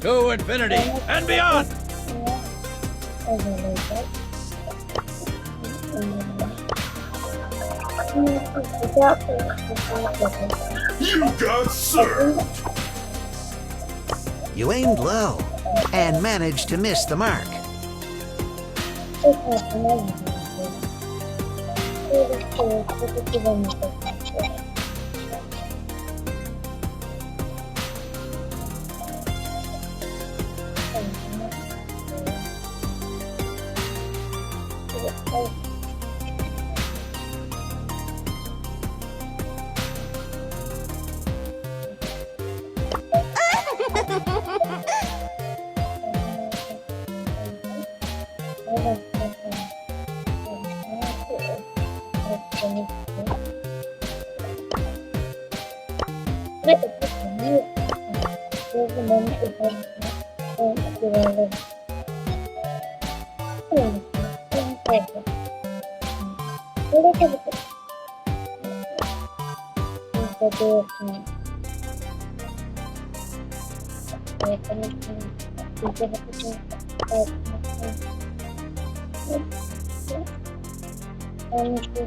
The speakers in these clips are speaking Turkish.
To infinity and beyond! You got served. You aimed low and managed to miss the mark. Çok hoşuma gidiyor. Böyle bir şey,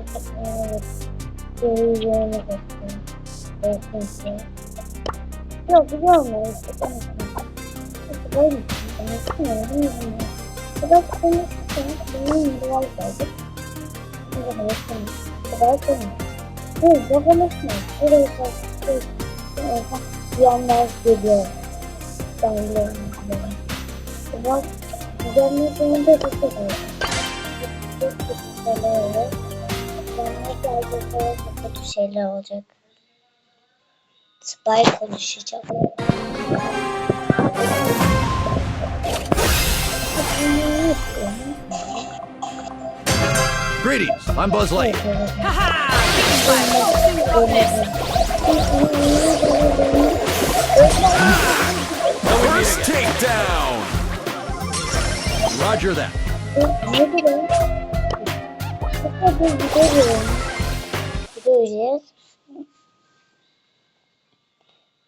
böyle bir Yok biliyorum ben. İşte böyle bir şey. Biraz konuşurken benim biraz geldi. Şimdi de yapalım. Kadar konuş. Bu babalaşma. Buraya kalkıyor. Yanlar geliyor. Ben biliyorum. Biraz güzelliğinde de bir şey var. Çok kötü şeyler olur. Yanlar geldiğinde çok kötü şeyler olacak. Spy konuşacak. Greetings, I'm Buzz Light. First takedown. Roger that.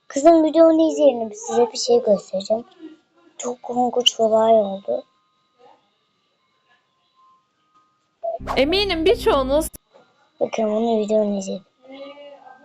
Kızım videonu izleyelim. Size bir şey göstereceğim. Çok korkunç olay oldu. Eminim birçoğunuz bunu videonu izleyin.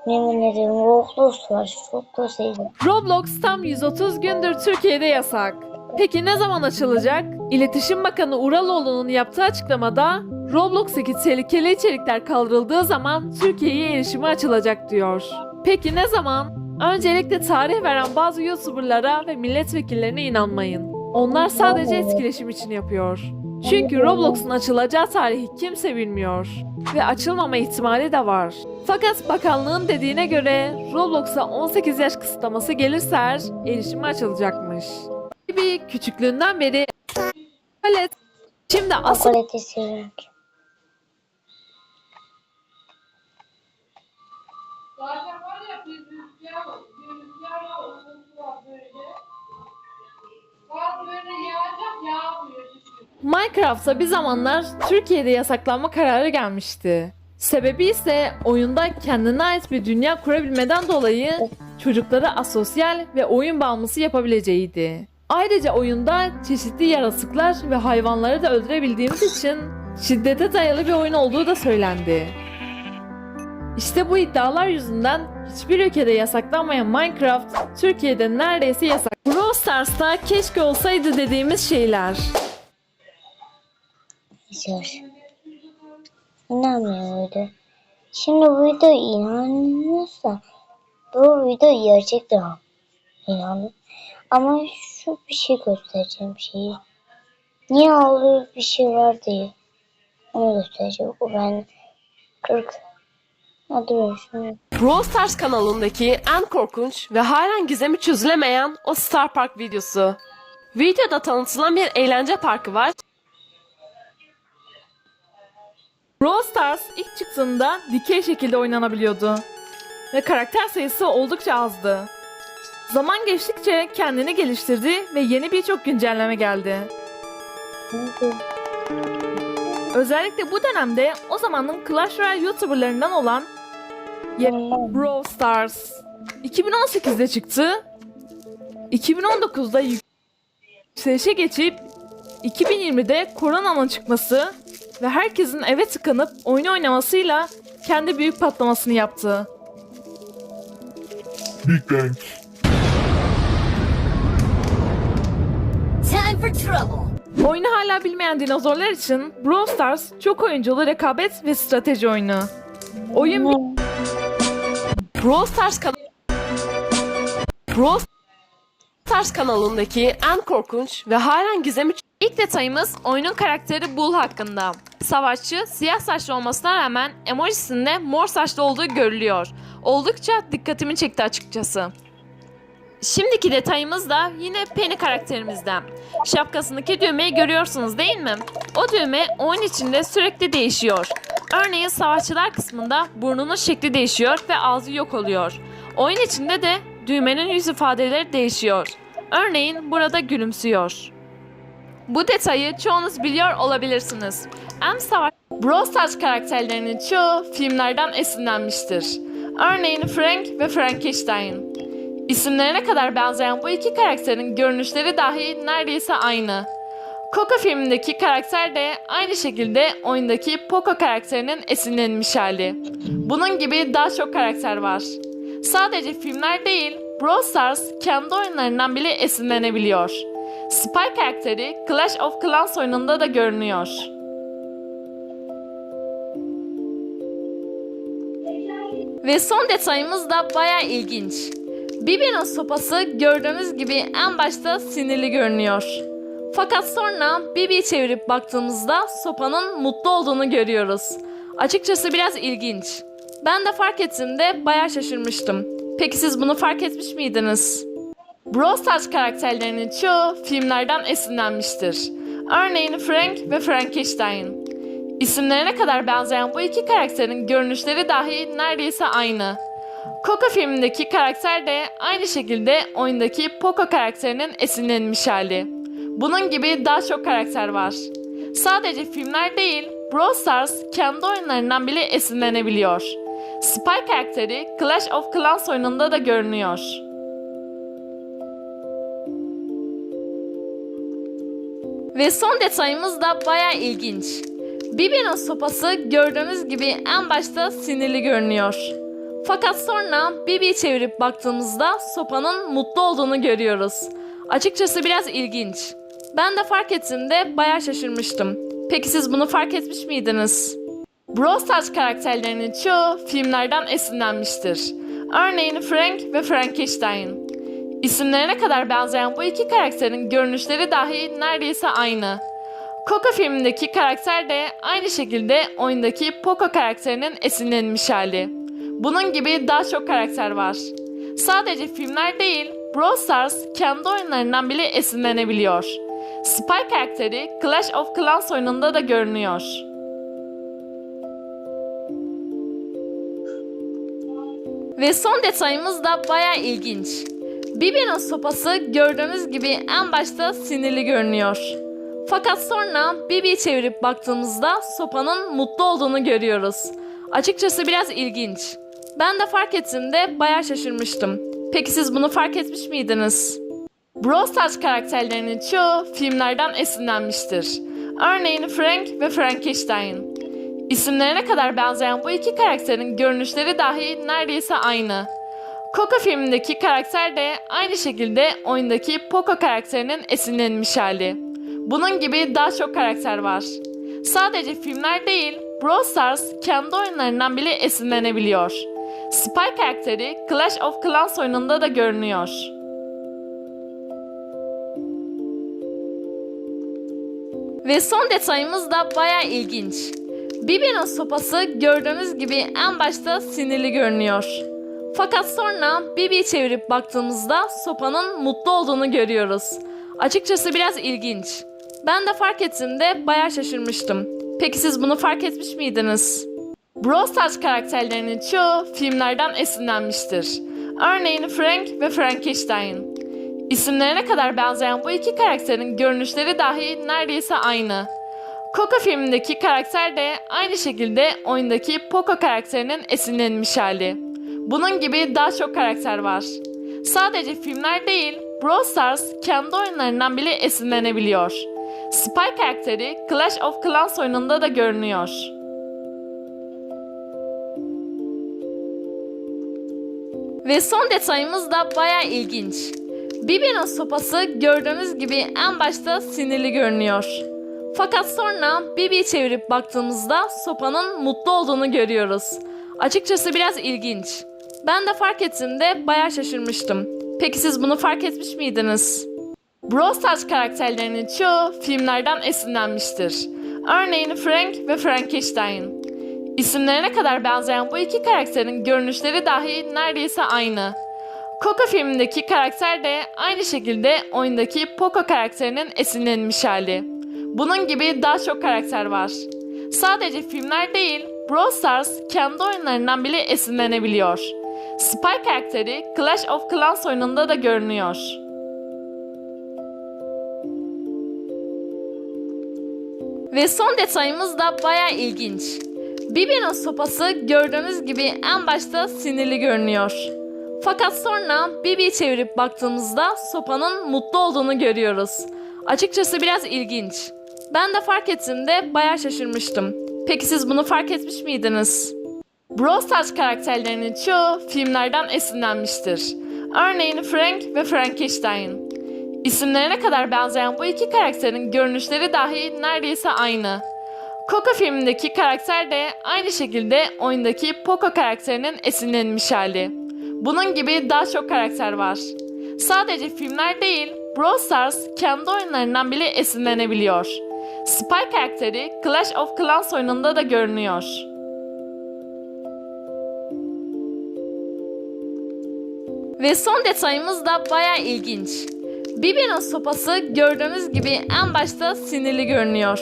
Yemin ederim Roblox var. Roblox izleyin. Roblox tam 130 gündür Türkiye'de yasak. Peki ne zaman açılacak? İletişim Bakanı Uraloğlu'nun yaptığı açıklamada Roblox'taki tehlikeli içerikler kaldırıldığı zaman Türkiye'ye erişimi açılacak diyor. Peki ne zaman? Öncelikle tarih veren bazı YouTuber'lara ve milletvekillerine inanmayın. Onlar sadece etkileşim için yapıyor. Çünkü Roblox'un açılacağı tarihi kimse bilmiyor. Ve açılmama ihtimali de var. Fakat bakanlığın dediğine göre Roblox'a 18 yaş kısıtlaması gelirse eğer erişimi açılacakmış. Bir küçüklüğünden beri Evet. Şimdi asıl. Zaten var ya bir rüzgar, bir rüzgarla Minecraft'a bir zamanlar Türkiye'de yasaklanma kararı gelmişti. Sebebi ise oyunda kendine ait bir dünya kurabilmeden dolayı çocukları asosyal ve oyun bağımlısı yapabileceğiydi. Ayrıca oyunda çeşitli yaratıklar ve hayvanları da öldürebildiğimiz için şiddete dayalı bir oyun olduğu da söylendi. İşte bu iddialar yüzünden hiçbir ülkede yasaklanmayan Minecraft Türkiye'de neredeyse yasak. Brawl Stars'ta keşke olsaydı dediğimiz şeyler. Zor. İnanmıyordu. Şimdi bu video inanmıyorsa bu video gerçekten inan. Ama şu bir şey göstereceğim şeyi. Niye ağlıyor bir şey var diye. Onu göstereceğim. O ben 40 Hadi ben şunu. Brawl Stars kanalındaki en korkunç ve halen gizemi çözülemeyen o Star Park videosu. Videoda tanıtılan bir eğlence parkı var. Brawl Stars ilk çıktığında dikey şekilde oynanabiliyordu. Ve karakter sayısı oldukça azdı. Zaman geçtikçe kendini geliştirdi ve yeni birçok güncelleme geldi. Özellikle bu dönemde o zamanın Clash Royale YouTuberlarından olan Brawl Stars 2018'de çıktı. 2019'da yükselişe geçip 2020'de koronanın çıkması ve herkesin eve tıkanıp oyun oynamasıyla kendi büyük patlamasını yaptı. Big Bang. Time for trouble. Oyunu hala bilmeyen dinozorlar için Brawl Stars çok oyunculu rekabet ve strateji oyunu. Oyun Brawl Stars kan Brawl Stars kanalındaki en korkunç ve halen gizemi İlk detayımız oyunun karakteri Bull hakkında. Savaşçı siyah saçlı olmasına rağmen emojisinde mor saçlı olduğu görülüyor. Oldukça dikkatimi çekti açıkçası. Şimdiki detayımız da yine Penny karakterimizden. Şapkasındaki düğmeyi görüyorsunuz değil mi? O düğme oyun içinde sürekli değişiyor. Örneğin savaşçılar kısmında burnunun şekli değişiyor ve ağzı yok oluyor. Oyun içinde de düğmenin yüz ifadeleri değişiyor. Örneğin burada gülümsüyor. Bu detayı çoğunuz biliyor olabilirsiniz. M Savaş Brawl karakterlerinin çoğu filmlerden esinlenmiştir. Örneğin Frank ve Frankenstein. İsimlerine kadar benzeyen bu iki karakterin görünüşleri dahi neredeyse aynı. Coco filmindeki karakter de aynı şekilde oyundaki Poco karakterinin esinlenmiş hali. Bunun gibi daha çok karakter var. Sadece filmler değil, Brawl Stars kendi oyunlarından bile esinlenebiliyor. Spy karakteri Clash of Clans oyununda da görünüyor. Ve son detayımız da baya ilginç. Bibi'nin sopası gördüğünüz gibi en başta sinirli görünüyor. Fakat sonra Bibi'yi çevirip baktığımızda sopanın mutlu olduğunu görüyoruz. Açıkçası biraz ilginç. Ben de fark ettiğimde bayağı şaşırmıştım. Peki siz bunu fark etmiş miydiniz? Brawl karakterlerinin çoğu filmlerden esinlenmiştir. Örneğin Frank ve Frankenstein. İsimlerine kadar benzeyen bu iki karakterin görünüşleri dahi neredeyse aynı. Coco filmindeki karakter de aynı şekilde oyundaki Poco karakterinin esinlenmiş hali. Bunun gibi daha çok karakter var. Sadece filmler değil, Brawl Stars kendi oyunlarından bile esinlenebiliyor. Spy karakteri Clash of Clans oyununda da görünüyor. Ve son detayımız da baya ilginç. Bibi'nin sopası gördüğünüz gibi en başta sinirli görünüyor. Fakat sonra Bibi'yi çevirip baktığımızda sopanın mutlu olduğunu görüyoruz. Açıkçası biraz ilginç. Ben de fark ettiğimde bayağı şaşırmıştım. Peki siz bunu fark etmiş miydiniz? Brawl Stars karakterlerinin çoğu filmlerden esinlenmiştir. Örneğin Frank ve Frankenstein. İsimlerine kadar benzeyen bu iki karakterin görünüşleri dahi neredeyse aynı. Coco filmindeki karakter de aynı şekilde oyundaki Poco karakterinin esinlenmiş hali. Bunun gibi daha çok karakter var. Sadece filmler değil, Brawl Stars kendi oyunlarından bile esinlenebiliyor. Spy karakteri Clash of Clans oyununda da görünüyor. Ve son detayımız da baya ilginç. Bibi'nin sopası gördüğünüz gibi en başta sinirli görünüyor. Fakat sonra Bibi'yi çevirip baktığımızda sopanın mutlu olduğunu görüyoruz. Açıkçası biraz ilginç. Ben de fark ettiğimde bayağı şaşırmıştım. Peki siz bunu fark etmiş miydiniz? Brawl Stars karakterlerinin çoğu filmlerden esinlenmiştir. Örneğin Frank ve Frankenstein. İsimlerine kadar benzeyen bu iki karakterin görünüşleri dahi neredeyse aynı. Coco filmindeki karakter de aynı şekilde oyundaki Poco karakterinin esinlenmiş hali. Bunun gibi daha çok karakter var. Sadece filmler değil, Brawl Stars kendi oyunlarından bile esinlenebiliyor. Spy karakteri Clash of Clans oyununda da görünüyor. Ve son detayımız da baya ilginç. Bibi'nin sopası gördüğünüz gibi en başta sinirli görünüyor. Fakat sonra Bibi'yi çevirip baktığımızda sopanın mutlu olduğunu görüyoruz. Açıkçası biraz ilginç. Ben de fark ettiğimde bayağı şaşırmıştım. Peki siz bunu fark etmiş miydiniz? Brawl Stars karakterlerinin çoğu filmlerden esinlenmiştir. Örneğin Frank ve Frankenstein. İsimlerine kadar benzeyen bu iki karakterin görünüşleri dahi neredeyse aynı. Coco filmindeki karakter de aynı şekilde oyundaki Poco karakterinin esinlenmiş hali. Bunun gibi daha çok karakter var. Sadece filmler değil, Brawl Stars kendi oyunlarından bile esinlenebiliyor. Spy karakteri Clash of Clans oyununda da görünüyor. Ve son detayımız da baya ilginç. Bibi'nin sopası gördüğünüz gibi en başta sinirli görünüyor. Fakat sonra Bibi'yi çevirip baktığımızda sopanın mutlu olduğunu görüyoruz. Açıkçası biraz ilginç. Ben de fark ettiğimde baya şaşırmıştım. Peki siz bunu fark etmiş miydiniz? Brawl Stars karakterlerinin çoğu filmlerden esinlenmiştir. Örneğin Frank ve Frankenstein. İsimlerine kadar benzeyen bu iki karakterin görünüşleri dahi neredeyse aynı. Coco filmindeki karakter de aynı şekilde oyundaki Poco karakterinin esinlenmiş hali. Bunun gibi daha çok karakter var. Sadece filmler değil, Brawl Stars kendi oyunlarından bile esinlenebiliyor. Spy karakteri Clash of Clans oyununda da görünüyor. Ve son detayımız da baya ilginç. Bibi'nin sopası gördüğünüz gibi en başta sinirli görünüyor. Fakat sonra Bibi'yi çevirip baktığımızda sopanın mutlu olduğunu görüyoruz. Açıkçası biraz ilginç. Ben de fark ettiğimde baya şaşırmıştım. Peki siz bunu fark etmiş miydiniz? Brawl karakterlerinin çoğu filmlerden esinlenmiştir. Örneğin Frank ve Frankenstein. İsimlerine kadar benzeyen bu iki karakterin görünüşleri dahi neredeyse aynı. Coco filmindeki karakter de aynı şekilde oyundaki Poco karakterinin esinlenmiş hali. Bunun gibi daha çok karakter var. Sadece filmler değil, Brawl Stars kendi oyunlarından bile esinlenebiliyor. Spy karakteri Clash of Clans oyununda da görünüyor. Ve son detayımız da baya ilginç. Bibi'nin sopası gördüğünüz gibi en başta sinirli görünüyor.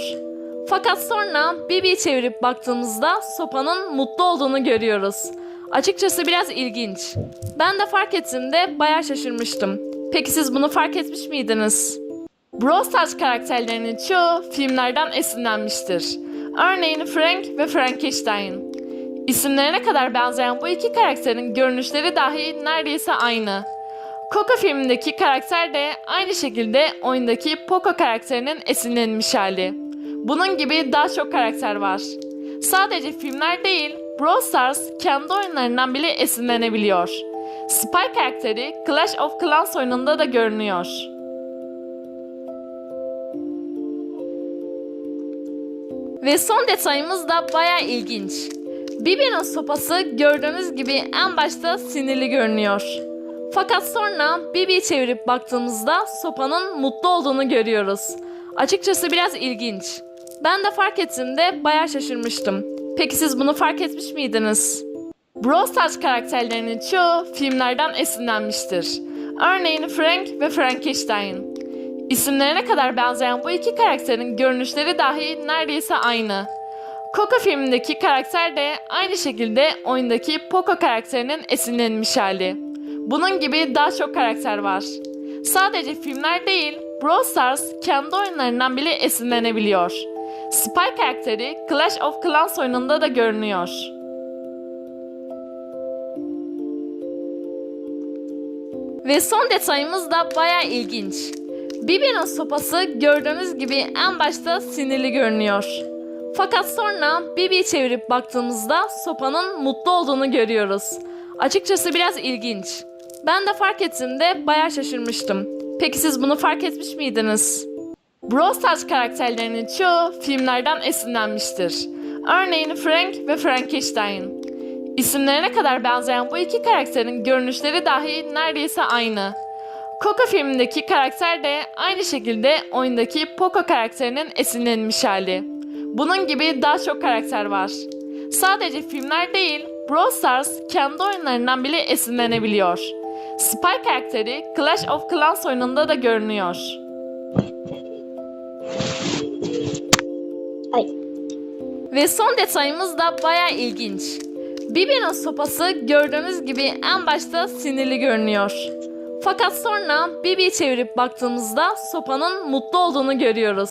Fakat sonra Bibi'yi çevirip baktığımızda sopanın mutlu olduğunu görüyoruz. Açıkçası biraz ilginç. Ben de fark ettiğimde baya şaşırmıştım. Peki siz bunu fark etmiş miydiniz? Brawl Stars karakterlerinin çoğu filmlerden esinlenmiştir. Örneğin Frank ve Frankenstein. İsimlerine kadar benzeyen bu iki karakterin görünüşleri dahi neredeyse aynı. Coco filmindeki karakter de aynı şekilde oyundaki Poco karakterinin esinlenmiş hali. Bunun gibi daha çok karakter var. Sadece filmler değil, Brawl Stars kendi oyunlarından bile esinlenebiliyor. Spy karakteri Clash of Clans oyununda da görünüyor. Ve son detayımız da baya ilginç. Bibi'nin sopası gördüğünüz gibi en başta sinirli görünüyor. Fakat sonra Bibi'yi çevirip baktığımızda sopanın mutlu olduğunu görüyoruz. Açıkçası biraz ilginç. Ben de fark ettiğimde baya şaşırmıştım. Peki siz bunu fark etmiş miydiniz? Brawl Stars karakterlerinin çoğu filmlerden esinlenmiştir. Örneğin Frank ve Frankenstein. İsimlerine kadar benzeyen bu iki karakterin görünüşleri dahi neredeyse aynı. Coco filmindeki karakter de aynı şekilde oyundaki Poco karakterinin esinlenmiş hali. Bunun gibi daha çok karakter var. Sadece filmler değil, Brawl Stars kendi oyunlarından bile esinlenebiliyor. Spy karakteri Clash of Clans oyununda da görünüyor. Ve son detayımız da baya ilginç. Bibi'nin sopası gördüğünüz gibi en başta sinirli görünüyor. Fakat sonra Bibi'yi çevirip baktığımızda sopanın mutlu olduğunu görüyoruz. Açıkçası biraz ilginç. Ben de fark ettiğimde baya şaşırmıştım. Peki siz bunu fark etmiş miydiniz? Brawl Stars karakterlerinin çoğu filmlerden esinlenmiştir. Örneğin Frank ve Frankenstein. İsimlerine kadar benzeyen bu iki karakterin görünüşleri dahi neredeyse aynı. Coco filmindeki karakter de aynı şekilde oyundaki Poco karakterinin esinlenmiş hali. Bunun gibi daha çok karakter var. Sadece filmler değil, Brawl Stars kendi oyunlarından bile esinlenebiliyor. Spy karakteri Clash of Clans oyununda da görünüyor. Ay. Ve son detayımız da baya ilginç. Bibi'nin sopası gördüğünüz gibi en başta sinirli görünüyor. Fakat sonra Bibi'yi çevirip baktığımızda sopanın mutlu olduğunu görüyoruz.